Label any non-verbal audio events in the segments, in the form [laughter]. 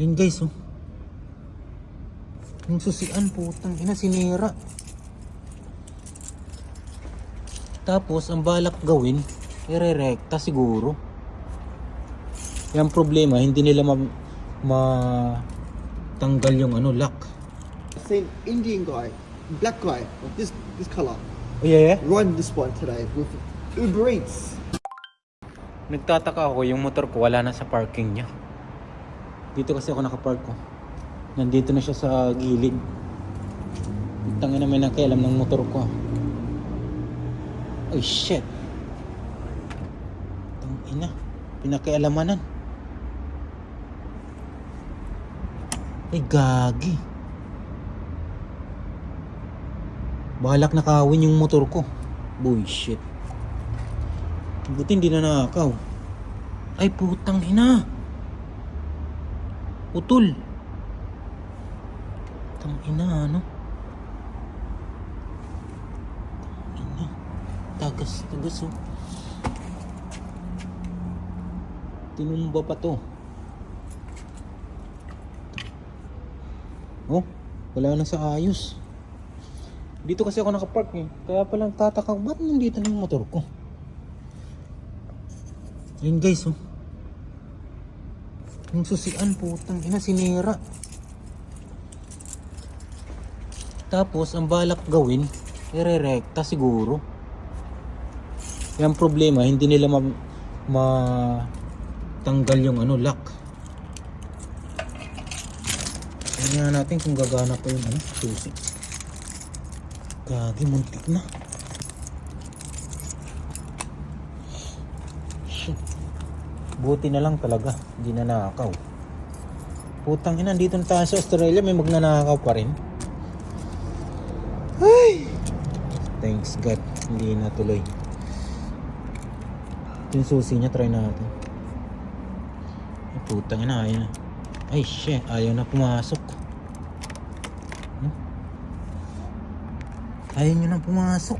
Yun guys, oh. Yung susian, putang ina, sinira. Tapos, ang balak gawin, irerekta siguro. Yung problema, hindi nila ma, ma- tanggal yung ano, lock. Same Indian guy, black guy, of this this color, Oh, yeah, yeah. run this one today with Uber Eats. Nagtataka ako, yung motor ko wala na sa parking niya. Dito kasi ako nakapark ko. Nandito na siya sa gilid. Tangin na may nakialam ng motor ko. Ay shit. Tangina. Pinakialamanan. Ay gagi. Balak nakawin yung motor ko. Bullshit. Buti hindi na nakakaw. Ay putang ina. Utol. Tang ina ano? Ina. Tagas, tagas oh. Tinumba pa to. Oh, wala na sa ayos. Dito kasi ako nakapark eh. Kaya palang tataka, ba't nandito na yung motor ko? Yun guys, oh. Yung susian, putang ina, sinira. Tapos, ang balak gawin, irerekta siguro. Yung problema, hindi nila ma, ma tanggal yung ano, lock. Tingnan natin kung gagana pa yung ano, susi. Gagi, muntik na. Shit. Buti na lang talaga, hindi na nakakaw. Putang ina, dito na tayo sa Australia, may magnanakaw pa rin. Ay! Thanks God, hindi na tuloy. Yung susi niya, try natin. Ay, putang ina, ayaw na. Ay, shit, ayaw na pumasok. Hmm? Ayaw nyo na pumasok.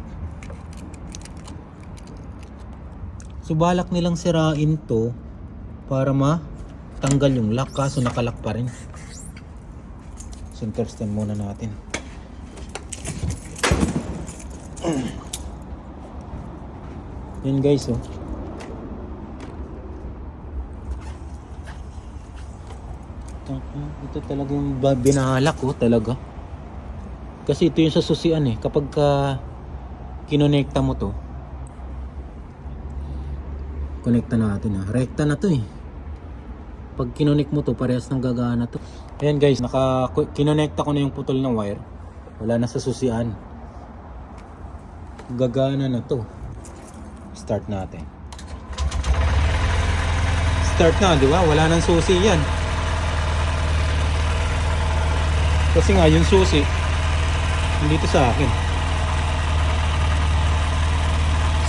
Subalak nilang sirain to para matanggal yung lock kaso nakalak pa rin. So, testin muna natin. [clears throat] Yan guys oh. Ito talaga yung binahalak ko talaga. Kasi ito yung sa susian eh. Kapag ka kinonekta mo to, Konekta natin ha. Rekta na to eh. Pag kinonek mo to, parehas ng gagana to. Ayan guys, naka kinonekta ko na yung putol ng wire. Wala na sa susian. Gagana na to. Start natin. Start na, di ba? Wala nang susi yan. Kasi nga, yung susi, hindi to sa akin.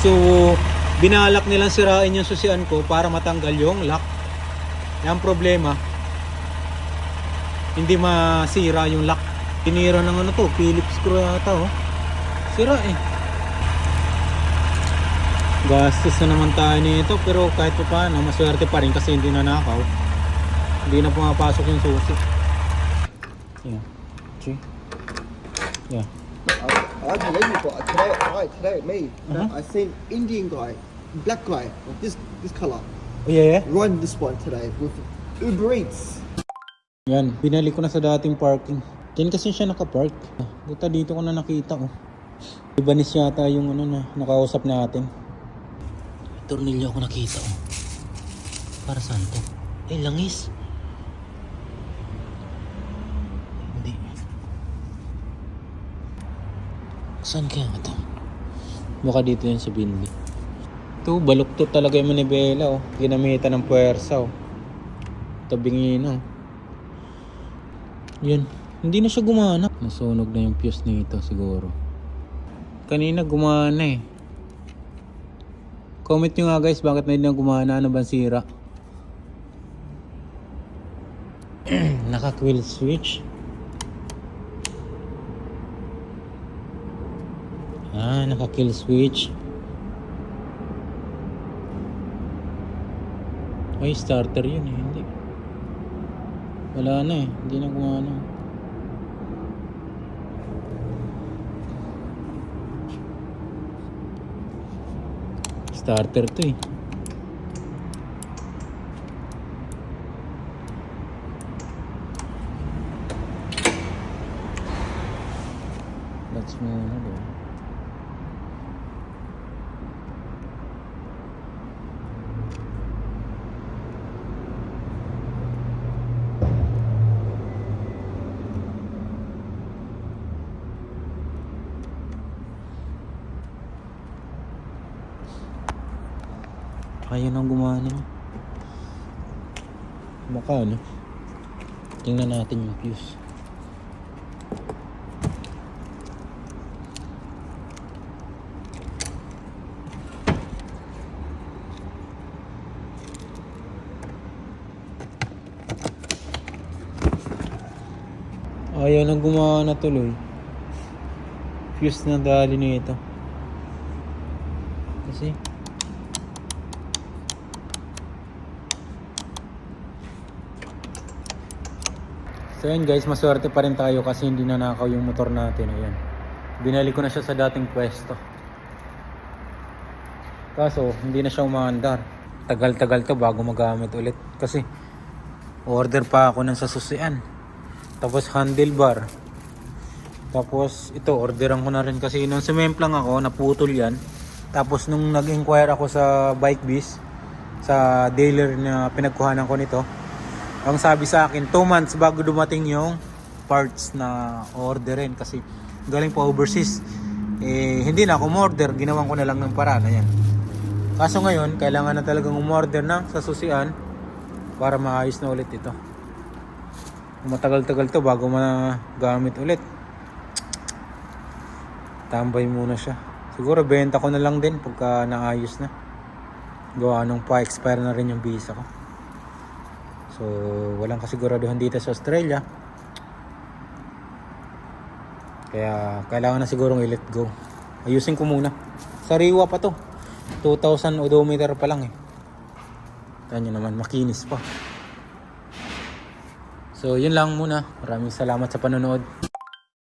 So, binalak nilang sirain yung susian ko para matanggal yung lock. Yan problema. Hindi masira yung lock. Tinira ng ano to, Phillips screw yata oh. Sira eh. Gastos na naman tayo nito pero kahit pa paano, maswerte pa rin kasi hindi na nakaw. Hindi na pumapasok yung susi. Yeah. See? Yeah. I, I believe you, but today, today me, Uh-huh. I seen Indian guy, black guy, this this color, Oh yeah, yeah. run this one today with Uber Eats. Yan, binalik ko na sa dating parking. Diyan kasi siya nakapark. Buta dito ko na nakita oh. Ibanis yata yung ano na nakausap natin. Tornilyo ako nakita oh. Para saan to? Ay, langis. Hindi. Saan kaya ito? Baka dito yan sa bindi. Ito, baluktot talaga yung manibela oh. Ginamitan ng puwersa oh. Tabingin oh. Yun. Hindi na siya gumana. Nasunog na yung fuse nito siguro. Kanina gumana eh. Comment nyo nga guys bakit na hindi na gumana. Ano bang sira? [clears throat] Naka-quill switch. Ah, naka-kill switch. Ay, starter yun eh. Hindi. Wala na eh. Hindi na gumana. Starter to eh. Let's muna doon. Kaya nang gumana. Baka ano. Tingnan natin yung fuse. Ayaw nang gumana tuloy. Fuse na dali nito. Kasi So yun guys, maswerte pa rin tayo kasi hindi nanakaw yung motor natin. Ayan. Binalik ko na siya sa dating pwesto. Kaso, hindi na siya umaandar. Tagal-tagal to bago magamit ulit. Kasi, order pa ako ng sasusian. Tapos handlebar. Tapos, ito, orderan ko na rin kasi nung sumemplang ako, naputol yan. Tapos, nung nag-inquire ako sa Bike Biz, sa dealer na pinagkuhanan ko nito, ang sabi sa akin, 2 months bago dumating yung parts na orderin kasi galing pa overseas. Eh, hindi na ako order, ginawan ko na lang ng paraan. Ayan. Kaso ngayon, kailangan na talagang umorder ng sasusian para maayos na ulit ito. Matagal-tagal to bago magamit ulit. Tambay muna siya. Siguro benta ko na lang din pagka naayos na. Gawa nung pa-expire na rin yung visa ko. So, walang kasiguraduhan dito sa Australia. Kaya, kailangan na sigurong i-let go. Ayusin ko muna. Sariwa pa to. 2,000 odometer pa lang eh. Tignan nyo naman, makinis pa. So, yun lang muna. Maraming salamat sa panonood.